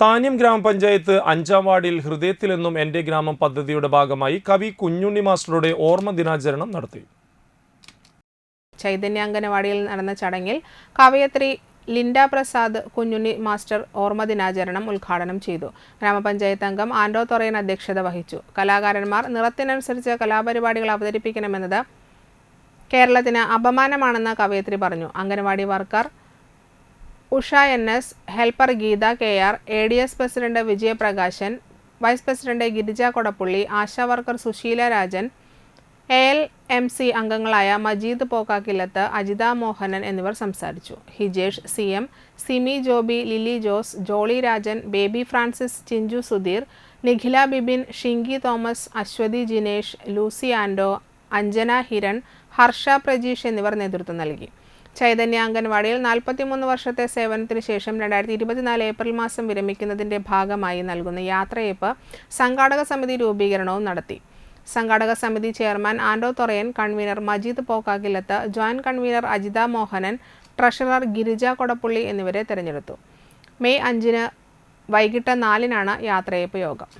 താന്യം ഗ്രാമപഞ്ചായത്ത് അഞ്ചാം വാർഡിൽ ഹൃദയത്തിലെന്നും എന്റെ ഗ്രാമം പദ്ധതിയുടെ ഭാഗമായി കവി കുഞ്ഞുണ്ണി മാസ്റ്ററുടെ ഓർമ്മ ദിനാചരണം നടത്തി. ചൈതന്യ അംഗനവാടിയിൽ നടന്ന ചടങ്ങിൽ കവയത്രി ലിൻഡ പ്രസാദ് കുഞ്ഞുണ്ണി മാസ്റ്റർ ഓർമ്മ ദിനാചരണം ഉദ്ഘാടനം ചെയ്തു. ഗ്രാമപഞ്ചായത്ത് അംഗം ആൻഡോ തൊറയൻ അധ്യക്ഷത വഹിച്ചു. കലാകാരന്മാർ നിറത്തിനനുസരിച്ച് കലാപരിപാടികൾ അവതരിപ്പിക്കണമെന്നത് കേരളത്തിന് അപമാനമാണെന്ന് കവയത്രി പറഞ്ഞു. Anganwadi worker Usha N S helper Geetha K R A D S president Vijayaprakashan vice president Girija Kodappulli ASHA worker Susheela Rajan A L M C അംഗങ്ങളായ മജീദ് പോക്കാക്കില്ലത്ത് അജിത മോഹനൻ എന്നിവർ സംസാരിച്ചു. ഹിജേഷ് സി എം സിമി ജോബി ലിലി ജോസ് ജോളി രാജൻ ബേബി ഫ്രാൻസിസ് ചിഞ്ചു സുധീർ നിഖില ബിബിൻ ഷിങ്കി തോമസ് അശ്വതി ജിനേഷ് ലൂസി ആൻഡോ അഞ്ജന ഹിരൺ ഹർഷ പ്രജീഷ് എന്നിവർ നേതൃത്വം നൽകി. ചൈതന്യ അംഗൻവാടിയിൽ നാൽപ്പത്തിമൂന്ന് വർഷത്തെ സേവനത്തിന് ശേഷം രണ്ടായിരത്തി ഇരുപത്തിനാല് ഏപ്രിൽ മാസം വിരമിക്കുന്നതിന്റെ ഭാഗമായി നൽകുന്ന യാത്രയപ്പ് സംഘാടക സമിതി രൂപീകരണവും നടത്തി. സംഘാടക സമിതി chairman Ando Thorayan convener Majeed Pokkakillath joint convener Ajitha Mohanan treasurer Girija Kodappulli എന്നിവരെ തെരഞ്ഞെടുത്തു. മെയ് അഞ്ചിന് വൈകിട്ട് നാലിനാണ് യാത്രയപ്പ് യോഗം.